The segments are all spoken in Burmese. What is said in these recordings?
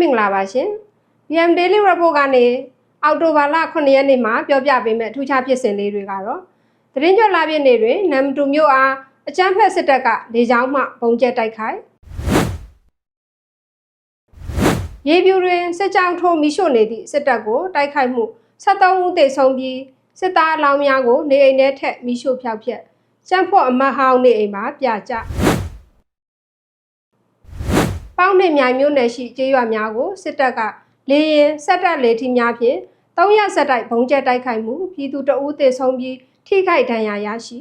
မင်္ဂလာပါရှင် PM Daily Report ကနေအောက်တိုဘာလ9ရက်နေ့မှာပြောပြပေးမယ့်ထူးခြားဖြစ်စဉ်လေးတွေကတော့သတင်းကြော်လာပြည့်နေ့တွင်နမ်တူမြို့အားအကြမ်းဖက်စစ်တပ်ကလေကြောင်းမှပုံကျဲတိုက်ခိုက်ရေပြူတွင်စစ်ကြောင်းထိုးမိရှို့နေသည့်စစ်တပ်ကိုတိုက်ခိုက်မှု73ဦးသေဆုံးပြီးစစ်သားအလောင်းများကိုနေအိမ်ထဲထက်မိရှို့ဖျောက်ဖျက်စံဖို့အမတ်ဟောင်းနေအိမ်မှာပြကြ ပေါင်းနှင့်မြိုင်မြို့နယ်ရှိကျေးရွာများကိုစစ်တပ်ကလေရင်ဆက်တပ်လေထီများဖြင့်၃ရက်ဆက်တိုက်ဘုံကျဲတိုက်ခိုက်မှုပြည်သူတအူးသေဆုံးပြီးထိခိုက်ဒဏ်ရာရရှိ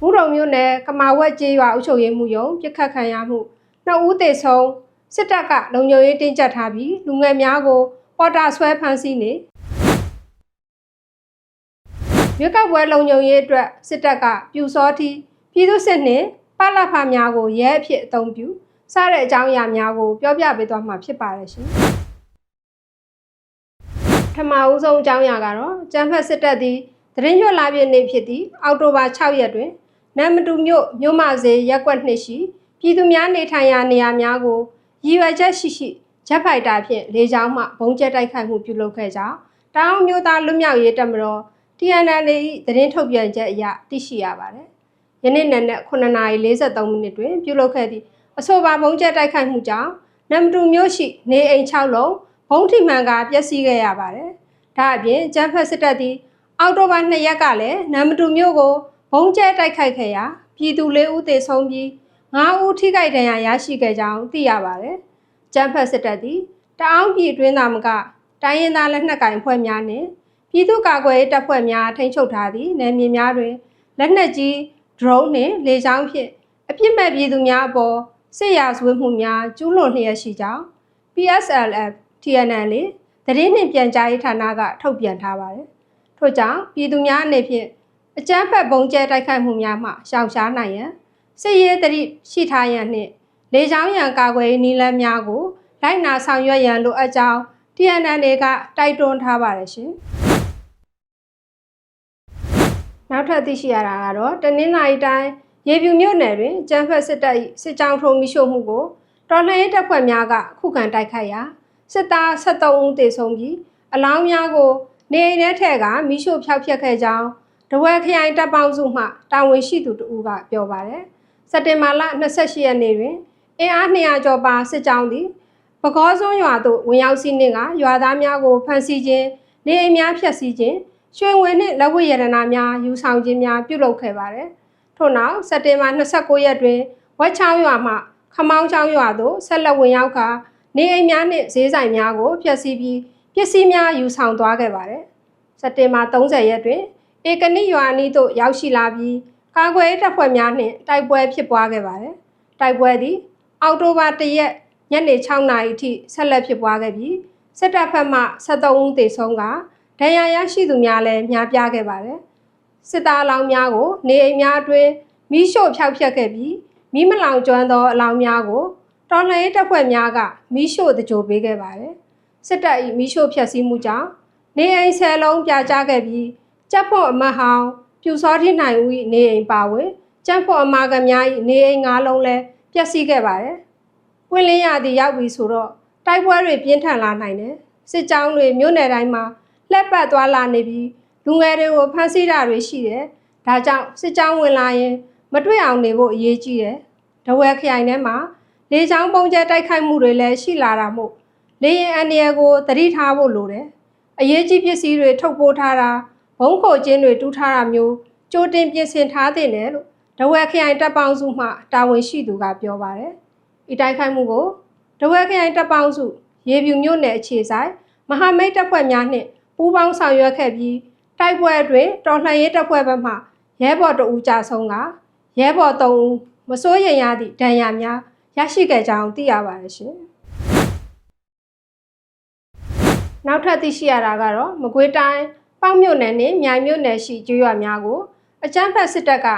မူရုံမြို့နယ်ကမာဝက်ကျေးရွာအုပ်ချုပ်ရေးမှုရုံပြစ်ခတ်ခံရမှုနှစ်ဦးသေဆုံးစစ်တပ်ကလုံခြုံရေးတင်းကျပ်ထားပြီးလူငယ်များကိုပေါ်တာဆွဲဖမ်းဆီးနေရွေးကောက်ပွဲလုံခြုံရေးအတွက်စစ်တပ်ကပြူစောတိပြည်သူစစ်နှင့် ပလဖများကိုရဲအဖြစ်အသုံးပြုစတဲ့အကြောင်းအရာများကိုပြောပြပေးသွားမှာဖြစ်ပါတယ်ရှင်။ပထမဦးဆုံးအကြောင်းအရာကတော့ကျန်းဖက်စစ်တပ်သည်သတင်းရွက်လာပြည့်နေ့ဖြစ်သည့်အောက်တိုဘာ6ရက်တွင်နမ်မတူမြို့မြို့မစေရက်ကွက်နှစ်ရှိပြည်သူများနေထိုင်ရာနေရာများကိုရည်ရွယ်ချက်ရှိရှိဂျက်ဖိုက်တာဖြင့်လေကြောင်းမှဘုံကျဲတိုက်ခိုက်မှုပြုလုပ်ခဲ့ကြောင်းတောင်မျိုးသားလွတ်မြောက်ရေးတပ်မတော် TNL ၏သတင်းထုတ်ပြန်ချက်အရသိရှိရပါတယ်။ ယနေ့နက်နက်9:43မိနစ်တွင်ပြုလုပ်ခဲ့သည့်အဆိုပါဘုံကျဲတိုက်ခိုက်မှုကြောင့်နမ်တူမြို့ရှိနေအိမ်6လုံးဘုံထိမှန်ကပျက်စီးခဲ့ရပါတယ်။ဒါအပြင်ကျန်းဖက်စစ်တပ်သည်အောက်တိုဘာ2ရက်ကလည်းနမ်တူမြို့ကိုဘုံကျဲတိုက်ခိုက်ခဲ့ရာပြည်သူ၄ဦးသေဆုံးပြီး9ဦးထိခိုက်ဒဏ်ရာရရှိခဲ့ကြောင်းသိရပါတယ်။ကျန်းဖက်စစ်တပ်သည်တအောင်းပြည်တွင်းသားမကတိုင်းရင်းသားလက်နက်ကင်ဖွဲ့များနှင့်ပြည်သူ့ကာကွယ်ရေးတပ်ဖွဲ့များထိန်းချုပ်ထားသည့်နယ်မြေများတွင်လက်နက်ကြီး drone နှင့်လေကြောင်းဖြင့်အပြစ်မဲ့ပြည်သူများအပေါ်စစ်ရာဇဝတ်မှုများကျူးလွန်လျက်ရှိကြောင်း PSLF TNL သတင်းနှင့်ပြန်ကြားရေးဌာနကထုတ်ပြန်ထားပါတယ်။ထို့ကြောင့်ပြည်သူများအနေဖြင့်အကြမ်းဖက်ဘုံကျဲတိုက်ခိုက်မှုများမှရှောင်ရှားနိုင်ရန်စစ်ရေးတရိရှိထားရန်နှင့်လေကြောင်းရန်ကာကွယ်ရေးနည်းလမ်းများကိုလိုက်နာဆောင်ရွက်ရန်လိုအပ်ကြောင်း TNL ကတိုက်တွန်းထားပါတယ်ရှင်။ နောက်ထပ်သိရှိရတာကတော့တနင်္လာရီတိုင်းရေပြူမြို့နယ်တွင်ကျန်းဖက်စစ်တပ်၏စစ်ကြောင်းထုံးမိရှို့မှုကိုတော်လှန်ရေးတပ်ဖွဲ့များကခုခံတိုက်ခိုက်ရာစစ်သား73ဦးသေဆုံးပြီးအလောင်းများကို နေအိမ်ထဲထည့်ကမိရှို့ဖျောက်ဖျက်ခဲ့ကြောင်းတဝဲခရိုင်တပ်ပေါင်းစုမှတာဝန်ရှိသူတို့ကပြောပါတယ်။စက်တင်ဘာလ28ရက်နေ့တွင်အင်အား200ကျော်ပါစစ်ကြောင်းသည်ပကောစွန်းရွာသို့ဝင်ရောက်စီးနှင်ကရွာသားများကိုဖမ်းဆီးခြင်းနေအိမ်များဖျက်ဆီးခြင်း ရွှေငွေနှင့်လက်ဝတ်ရတနာများယူဆောင်ခြင်းများပြုလုပ်ခဲ့ပါတယ်။ထို့နောက်စက်တင်ဘာ29ရက်တွင်ဝက်ချောင်းရွာမှခမောင်းချောင်းရွာသို့ဆက်လက်ဝင်ရောက်ကာနေအိမ်များနှင့်ဈေးဆိုင်များကိုဖျက်ဆီးပြီးပစ္စည်းများယူဆောင်သွားခဲ့ပါတယ်။စက်တင်ဘာ30ရက်တွင်ဧကနိရွာအနီးသို့ရောက်ရှိလာပြီးကာကွယ်ရေးတပ်ဖွဲ့များနှင့်တိုက်ပွဲဖြစ်ပွားခဲ့ပါတယ်။တိုက်ပွဲသည် အောက်တိုဘာ1ရက်ညနေ6နာရီထိဆက်လက်ဖြစ်ပွားခဲ့ပြီးစစ်တပ်ဖက်မှ73ဦးသေဆုံးက ဒဏ်ရာရရှိသူများလည်းများပြားခဲ့ပါတယ်။စစ်သားအလောင်းများကို နေအိမ်များအတွင်းမိရှို့ဖျောက်ဖျက်ခဲ့ပြီးမိမလောင်ကျွမ်းသောအလောင်းများကိုတော်လှန်ရေးတပ်ဖွဲ့များကမိရှို့တကြိုပေးခဲ့ပါတယ်။စစ်တပ်၏မိရှို့ဖျက်ဆီးမှုကြောင့်နေအိမ်ဆယ်လုံးပြာကျခဲ့ပြီးကြက်ဖို့အမတ်ဟောင်းပြူစောတိနိုင်ဦး၏နေအိမ်ပါဝင်ကြက်ဖို့အမာကများ၏နေအိမ်၅လုံးလည်းပျက်စီးခဲ့ပါတယ်။ပွင့်လင်းရသည်ရောက်ပြီဆိုတော့တိုက်ပွဲတွေပြင်းထန်လာနိုင်တယ်။စစ်ကြောင်းတွေမြို့နယ်တိုင်းမှာ လှက်ပတ်သွားလာနေပြီးလူငယ်တွေကိုဖမ်းဆီးတာတွေရှိတယ်။ဒါကြောင့်စစ်ကြောင်းဝင်လာရင် မတွေ့အောင်နေဖို့အရေးကြီးတယ်။ဒဝဲခရိုင်ထဲမှာလေချောင်းပုံကျဲတိုက်ခိုက်မှုတွေလည်းရှိလာတာမို့လေရင်အန်ရကိုသတိထားဖို့လိုတယ်။အရေးကြီးပစ္စည်းတွေထုတ်ပိုးထားတာဘုံခိုကျင်းတွေတူးထားတာမျိုးကြိုတင်ပြင်ဆင်ထားသင့်တယ်လို့ဒဝဲခရိုင်တပ်ပေါင်းစုမှတာဝန်ရှိသူကပြောပါတယ်။ဤတိုက်ခိုက်မှုကိုဒဝဲခရိုင်တပ်ပေါင်းစု ရေပြူမြို့နယ်အခြေဆိုင်မဟာမိတ်တပ်ဖွဲ့များနှင့် ပူးပေါင်းဆောင်ရွက်ခဲ့ပြီးတိုက်ပွဲအတွင်းတော်လှန်ရေးတပ်ဖွဲ့ဘက်မှရဲဘော်တအူးကြဆုံးကရဲဘော်3ဦးမစိုးရိမ်ရသည့်ဒဏ်ရာများရရှိခဲ့ကြောင်းသိရပါတယ်ရှင်။နောက်ထပ်သိရှိရတာကတော့မကွေးတိုင်းပေါက်မြို့နယ်နှင့်မြိုင်မြို့နယ်ရှိကျွော်များကိုအကြမ်းဖက်စစ်တပ်က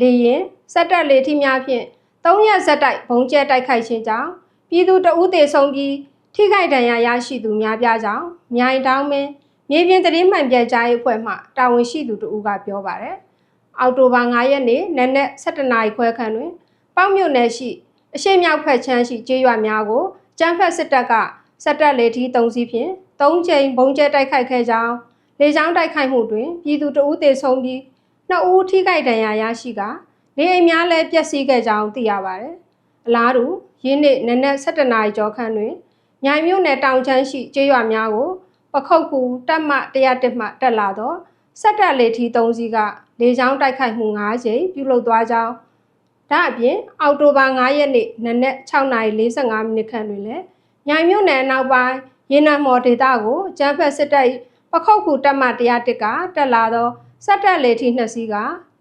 လေရင်စက်တက်လေထီများဖြင့်၃ရက်ဇက်တိုက်ဘုံကျဲတိုက်ခိုက်ခြင်းကြောင့်ပြည်သူတအုပ်သေဆုံးပြီးထိခိုက်ဒဏ်ရာရရှိသူများပြားကြောင်းမြိုင်တောင်းမင်း မြေပြင်သတင်းမှန်ပြန်ကြားရေးအဖွဲ့မှတာဝန်ရှိသူတို့ကပြောပါတယ်။အောက်တိုဘာ9ရက်နေ့နက်နက်7:00နာရီခွဲခန့်တွင် ပေါက်မြို့နယ်ရှိအရှိမြောက်ဖက်ချမ်းရှိကျေးရွာများကိုကျန်းဖက်စစ်တပ်ကစက်တပ်လေထီး၃စီးဖြင့်၃ချိန်ဘုံကျဲတိုက်ခိုက်ခဲ့ကြောင်းလေကြောင်းတိုက်ခိုက်မှုတွင်ပြည်သူတအုပ်သေဆုံးပြီးနှစ်ဦးထိခိုက်ဒဏ်ရာရရှိကာနေအိမ်များလည်းပျက်စီးခဲ့ကြောင်းသိရပါတယ်။အလားတူယင်းနေ့နနက်7:00နာရီကျော်ခန့်တွင်မြိုင်မြို့နယ်တောင်ချမ်းရှိကျေးရွာများကို ပခုတ်ကူတပ်မ101မှတက်လာသောစက်တပ်လေထီး3စီးကလေကြောင်းတိုက်ခိုက်မှု9ချိန်ပြုလုပ်သွားကြောင်းဒါအပြင်အောက်တိုဘာ9ရက်နေ့နနက်6:45မိနစ်ခန့်တွင်လည်းမြိုင်မြို့နယ်အနောက်ပိုင်းရေနံမော်ဒေသကိုကျန်းဖက်စစ်တပ်၏ပခုတ်ကူတပ်မ101ကတက်လာသောစက်တပ်လေထီနှစ်စီးက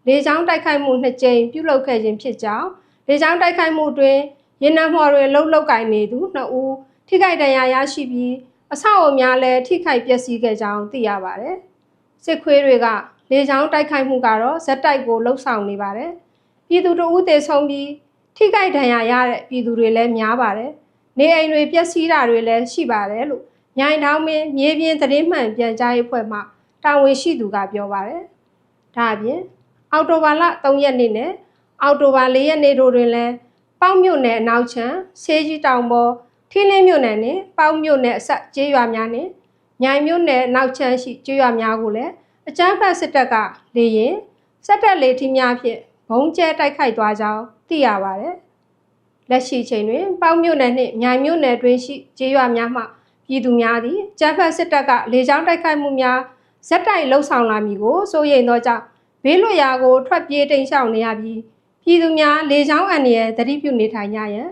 လေကြောင်းတိုက်ခိုက်မှုနှစ်ကြိမ်ပြုလုပ်ခဲ့ခြင်းဖြစ်ကြောင်းလေကြောင်းတိုက်ခိုက်မှုတွင်ရေနံမော်တွင်လှုပ်လှုပ်ကင်နေသူနှစ်ဦးထိခိုက်ဒဏ်ရာရရှိပြီး အဆောက်အအုံများလည်းထိခိုက်ပျက်စီးခဲ့ကြောင်းသိရပါတယ်။စစ်ခွေးတွေကလေကြောင်းတိုက်ခိုက်မှုကတော့ဇက်တိုက်ကိုလှုပ်ဆောင်နေပါတယ်။ပြည်သူတို့ဦးသေဆုံးပြီးထိခိုက်ဒဏ်ရာရတဲ့ပြည်သူတွေလည်းများပါတယ်။နေအိမ်တွေပျက်စီးတာတွေလည်းရှိပါတယ်လို့မြိုင်တောင်မင်းမြေပြင်သတင်းမှန်ပြန်ကြားရေးဖွဲ့မှတာဝန်ရှိသူကပြောပါတယ်။ဒါအပြင်အော်တိုဘာလ3ရက်နေ့နဲ့အော်တိုဘာ4ရက်နေ့တို့တွင်လည်းပေါက်မြို့နယ်အနောက်ချမ်းဆေးကြီးတောင်ပေါ် ထင်းလင်းမြို့နယ်နဲ့ပေါက်မြို့နယ်အဆက်ကျေးရွာများနဲ့မြိုင်မြို့နယ်နောက်ချမ်းရှိကျေးရွာများကိုလည်းအကြမ်းဖက်စစ်တပ်ကလေရင်စက်တက်လေထီးများဖြင့်ဘုံကျဲတိုက်ခိုက်သွားကြောင်းသိရပါတယ်။လက်ရှိချိန်တွင် ပေါင်းမြို့နယ်နှင့်မြိုင်မြို့နယ်တွင်ရှိကျေးရွာများမှပြည်သူများသည်ကျန်းဖက်စစ်တပ်ကလေကြောင်းတိုက်ခိုက်မှုများဇက်တိုက်လှုပ်ဆောင်လာမည်ကိုစိုးရိမ်သောကြောင့်ဘေးလွတ်ရာကိုထွက်ပြေးတိမ်းရှောင်နေရပြီးပြည်သူများလေကြောင်းအန္တရာယ်သတိပြုနေထိုင်ကြရန်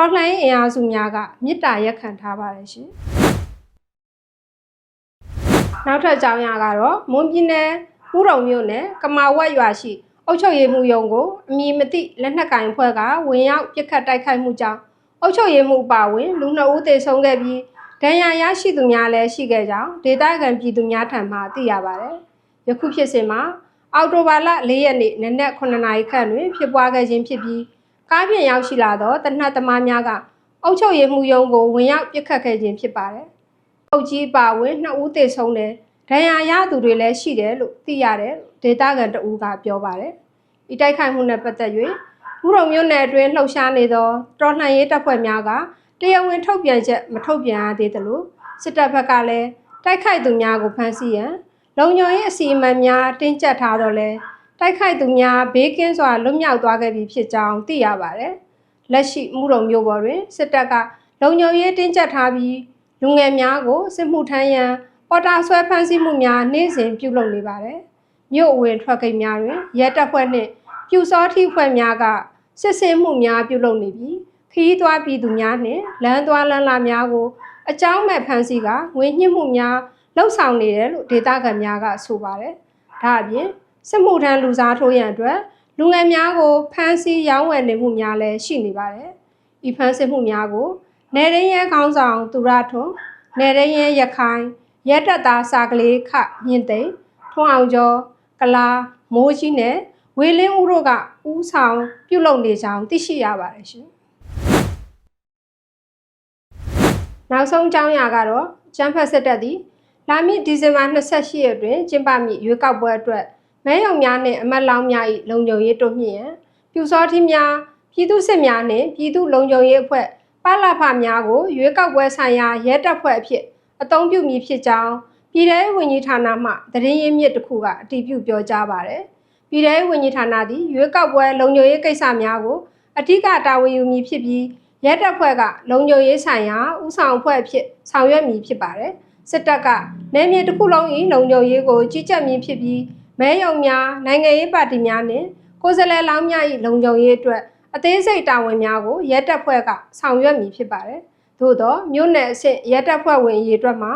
တော်လှန်ရေးအင်အားစုများကမြစ်တာရက်ခံထားပါတယ်ရှင်။နောက်ထပ်အကြောင်းအရာကတော့မွန်ပြည်နယ်ပူးတော်မြို့နယ်ကမာဝက်ရွာရှိအုပ်ချုပ်ရေးမှုရုံကိုအမည်မသိလက်နက်ကင်ဖွဲ့ကဝင်ရောက်ပစ်ခတ်တိုက်ခိုက်မှုကြောင့်အုပ်ချုပ်ရေးမှုအပါအဝင်လူနှစ်ဦးသေဆုံးခဲ့ပြီးဒဏ်ရာရရှိသူများလည်းရှိခဲ့ကြောင်းဒေသခံပြည်သူများထံမှသိရပါတယ်။ယခုဖြစ်စဉ်မှာအော်တိုဘာလ၄ရက်နေ့နနက်9နာရီခန့်တွင်ဖြစ်ပွားခဲ့ခြင်းဖြစ်ပြီး ကားဖြင့်ရောက်ရှိလာသောတနတ်သမားများကအုပ်ချုပ်ရေးမှုရုံကိုဝင်ရောက်ပစ်ခတ်ခဲ့ခြင်းဖြစ်ပါတယ်။အုပ်ကြီးပါဝင်နှစ်ဦးသေဆုံးတယ်ဒဏ်ရာရသူတွေလည်းရှိတယ်လို့သိရတယ်ဒေသခံတအူးကပြောပါတယ်။ဤတိုက်ခိုက်မှုနဲ့ပတ်သက်၍ဘူးရုံမြို့နယ်အတွင်းလှုပ်ရှားနေသောတော်လှန်ရေးတပ်ဖွဲ့များကတရားဝင်ထုတ်ပြန်ချက်မထုတ်ပြန်ရသေးသလိုစစ်တပ်ဘက်ကလည်းတိုက်ခိုက်သူများကိုဖမ်းဆီးရန်လုံခြုံရေးအစီအမံများတင်းကျပ်ထားတော့လဲ တိုက်ခိုက်သူများဘေးကင်းစွာလွတ်မြောက်သွားခဲ့ပြီဖြစ်ကြောင်းသိရပါတယ်။လက်ရှိမှုရုံမြို့ပေါ်တွင်စစ်တပ်ကလုံခြုံရေးတင်းကျပ်ထားပြီးလူငယ်များကိုစစ်မှုထမ်းရန်ပေါ်တာဆွဲဖမ်းဆီးမှုများနေ့စဉ်ပြုလုပ်နေပါတယ်။မြို့အဝင်ထွက်ကိတ်များတွင်ရဲတပ်ဖွဲ့နှင့်ပြူစောထိဖွဲ့များကစစ်ဆေးမှုများပြုလုပ်နေပြီးခီးသွားပြည်သူများနှင့်လမ်းသွားလမ်းလာများကိုအကြောင်းမဲ့ဖမ်းဆီးကငွေညှစ်မှုများလှုပ်ဆောင်နေတယ်လို့ဒေသခံများကဆိုပါတယ်။ဒါအပြင် စစ်မှုထမ်းလူစားထိုးရန်အတွက်လူငယ်များကိုဖမ်းဆီးရောင်းဝယ်နေမှုများလည်းရှိနေပါတယ်။ဤဖမ်းဆီးမှုများကိုနေရင်းရဲကောင်းဆောင်သူရထွန်းနေရင်းရဲရခိုင်ရဲတပ်သားစာကလေးခမြင့်သိမ့်ထွန်းအောင်ကျော်ကလာမိုးကြီးနဲ့ဝေလင်းဦးတို့ကဦးဆောင်ပြုလုပ်နေကြောင်းသိရှိရပါတယ်ရှင်။နောက်ဆုံးအကြောင်းအရာကတော့ကျန်းဖက်စစ်တပ်သည်လာမည့်ဒီဇင်ဘာ28ရက်တွင်ကျင်းပမည့်ရွေးကောက်ပွဲအတွက် မဲရုံများနှင့်အမတ်လောင်းများ၏လုံခြုံရေးတိုးမြင့်ရန်ပြူစောထီးများပြည်သူစစ်များနှင့်ပြည်သူလုံခြုံရေးအဖွဲ့ပါလာဖများကိုရွေးကောက်ပွဲဆိုင်ရာရဲတပ်ဖွဲ့အဖြစ်အသုံးပြုမည်ဖြစ်ကြောင်းပြည်ထောင်ဝင်ကြီးဌာနမှသတင်းရင်းမြစ်တစ်ခုကအတည်ပြုပြောကြားပါတယ်။ပြည်ထောင်ဝင်ကြီးဌာနသည်ရွေးကောက်ပွဲလုံခြုံရေးကိစ္စများကိုအထူးတာဝန်ယူမည်ဖြစ်ပြီးရဲတပ်ဖွဲ့ကလုံခြုံရေးဆိုင်ရာဥဆောင်အဖွဲ့အဖြစ်ဆောင်ရွက်မည်ဖြစ်ပါတယ်။စစ်တပ်ကနေမြေတစ်ခုလုံး၏လုံခြုံရေးကိုကြီးကြပ်မည်ဖြစ်ပြီး မဲယုံများနိုင်ငံရေးပါတီများနှင့်ကိုယ်စားလှယ်လောင်းများ၏လုံခြုံရေးအတွက်အသေးစိတ်တာဝန်များကိုရဲတပ်ဖွဲ့ကဆောင်ရွက်မည်ဖြစ်ပါတယ်။သို့သောမြို့နယ်အဆင့်ရဲတပ်ဖွဲ့ဝင်ရေးအတွက်မှာ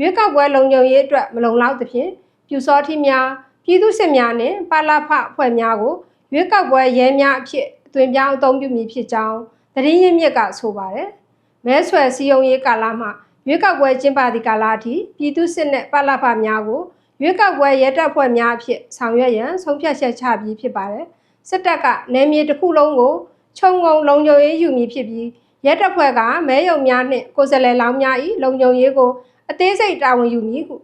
ရွေးကောက်ပွဲလုံခြုံရေးအတွက်မလုံလောက်သဖြင့်ပြူစောထီးများပြည်သူစစ်များနှင့်ပါလာဖအဖွဲ့များကိုရွေးကောက်ပွဲရဲများအဖြစ်အသွင်ပြောင်းအသုံးပြုမည်ဖြစ်ကြောင်းသတင်းရင်းမြစ်ကဆိုပါတယ်။မဲဆွယ်စည်းရုံးရေးကာလမှာရွေးကောက်ပွဲကျင်းပသည့်ကာလအထိပြည်သူစစ်နှင့်ပါလာဖများကို ရွေးကောက်ပွဲရဲတပ်ဖွဲ့များအဖြစ်ဆောင်ရွက်ရန်ဆုံးဖြတ်ချက်ချပြီးဖြစ်ပါတယ်။စစ်တပ်ကနယ်မြေတစ်ခုလုံးကိုခြုံငုံလုံခြုံရေးယူမည်ဖြစ်ပြီးရဲတပ်ဖွဲ့ကမဲယုံများနှင့်ကိုယ်စားလှယ်လောင်းများ၏လုံခြုံရေးကိုအသေးစိတ်တာဝန်ယူမည်ဟု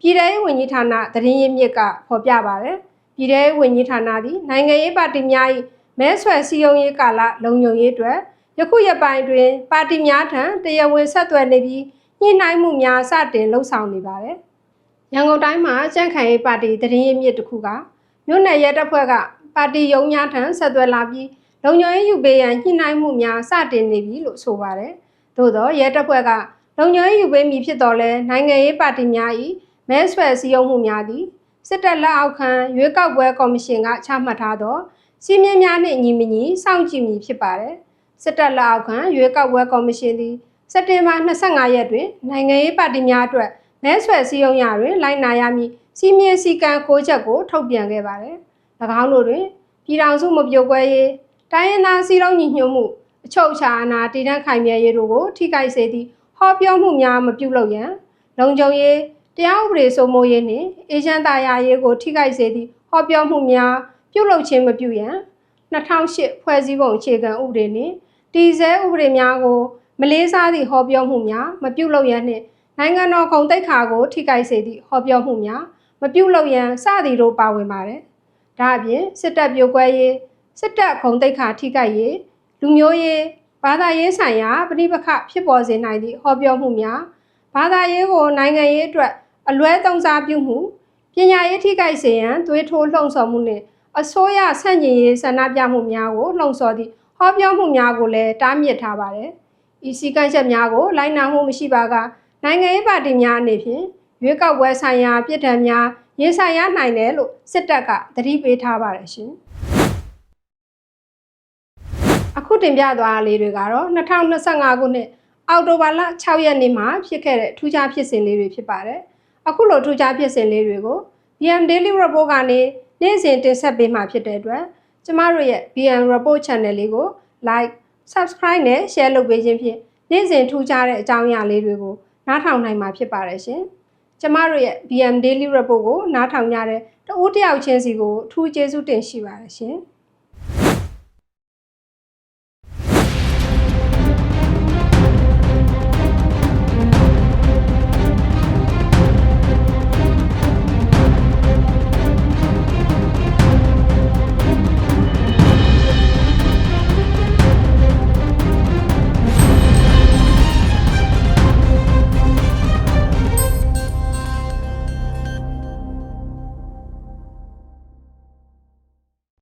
ပြည်ထောင်ဝင်ကြီးဌာနသတင်းရင်းမြစ်ကဖော်ပြပါတယ်။ပြည်ထောင်ဝင်ကြီးဌာနသည်နိုင်ငံရေးပါတီများ၏မဲဆွယ်စည်းရုံးရေးကာလလုံခြုံရေးအတွက်ယခုရက်ပိုင်းတွင်ပါတီများထံတရားဝင်ဆက်သွယ်နေပြီးညှိနှိုင်းမှုများစတင်လှုပ်ဆောင်နေပါတယ်။ ရန်ကုန်တိုင်းမှာကြန့်ခိုင်ရေးပါတီတရင်ရမြစ်တစ်ခုကမြို့နယ်ရဲတပ်ဖွဲ့ကပါတီရုံးများထံဆက်သွယ်လာပြီးလုံခြုံရေးယူပေးရန်ညှိနှိုင်းမှုများစတင်နေပြီလို့ဆိုပါတယ်။သို့သောရဲတပ်ဖွဲ့ကလုံခြုံရေးယူပေးမည်ဖြစ်တော်လဲနိုင်ငံရေးပါတီများ၏မဲဆွယ်စည်းရုံးမှုများသည်စစ်တပ်လက်အောက်ခံရွေးကောက်ပွဲကော်မရှင်ကချမှတ်ထားသောစီမင်းများနှင့်ညီမညီစောင့်ကြည့်မည်ဖြစ်ပါတယ်။စစ်တပ်လက်အောက်ခံရွေးကောက်ပွဲကော်မရှင်သည်စက်တင်ဘာ25ရက်တွင်နိုင်ငံရေးပါတီများအတွက် မဲဆွယ်စည်းရုံးရာတွင်လိုက်နာရမည့်စီမင်းစည်းကမ်း၉ချက်ကိုထုတ်ပြန်ခဲ့ပါတယ်။၎င်းတို့တွင်ပြည်ထောင်စုမပြိုကွဲရေးတိုင်းရင်းသားစည်းလုံးညီညွတ်မှုအချုပ်အခြာအာဏာတည်တံ့ခိုင်မြဲရေးတို့ကိုထိခိုက်စေသည့်ဟောပြောမှုများမပြုလုပ်ရန်လုံခြုံရေးတရားဥပဒေစိုးမိုးရေးနှင့်အေဂျင့်သားရရေးကိုထိခိုက်စေသည့်ဟောပြောမှုများပြုလုပ်ခြင်းမပြုရန်2008ဖွဲ့စည်းပုံအခြေခံဥပဒေနှင့်တည်ဆဲဥပဒေများကိုမလေးစားသည့်ဟောပြောမှုများမပြုလုပ်ရန်နှင့် နိုင်ငံတော်ဂုဏ်သိက္ခာကို ထိခိုက်စေသည့်ဟောပြောမှုများမပြုလုပ်ရန်စသည်တို့ပါဝင်ပါတယ်။ဒါအပြင်စစ်တပ်ပြိုကွဲရေးစစ်တပ်ဂုဏ်သိက္ခာထိခိုက်ရေးလူမျိုးရေးဘာသာရေးဆိုင်ရာပြိပခဖြစ်ပေါ်စေနိုင်သည့်ဟောပြောမှုများဘာသာရေးကိုနိုင်ငံရေးအတွက်အလွဲသုံးစားပြုမှုပညာရေးထိခိုက်စေရန်သွေးထိုးလှုံ့ဆော်မှုနှင့်အစိုးရဆန့်ကျင်ရေးဆန္ဒပြမှုများကိုလှုံ့ဆော်သည့်ဟောပြောမှုများကိုလည်းတားမြစ်ထားပါတယ်။ဤစည်းကမ်းချက်များကိုလိုက်နာမှုမရှိပါက နိုင်ငံရေးပါတီများအနေဖြင့်ရွေးကောက်ပွဲဆိုင်ရာပြည်ထံများရင်ဆိုင်ရနိုင်တယ်လို့စစ်တပ်ကသတိပေးထားပါတယ်ရှင်။အခုတင်ပြသွားတာလေးတွေကတော့2025ခုနှစ်အောက်တိုဘာလ6ရက်နေ့မှာဖြစ်ခဲ့တဲ့ထူးခြားဖြစ်စဉ်လေးတွေဖြစ်ပါတယ်။အခုလိုထူးခြားဖြစ်စဉ်လေးတွေကို BM Daily Report ကနေနေ့စဉ်တင်ဆက်ပေးမှာဖြစ်တဲ့အတွက်ကျမတို့ရဲ့ BM Report Channel လေးကို Like, Subscribe နဲ့ Share လုပ်ပေးခြင်းဖြင့်နေ့စဉ်ထူးခြားတဲ့အကြောင်းအရာလေးတွေကို နားထောင်နိုင်မှာဖြစ်ပါတယ်ရှင်။ကျမတို့ရဲ့ BM Daily Report ကိုနားထောင်ကြတဲ့တဦးတစ်ယောက်ချင်းစီကိုအထူးကျေးဇူးတင်ရှိပါတယ်ရှင်။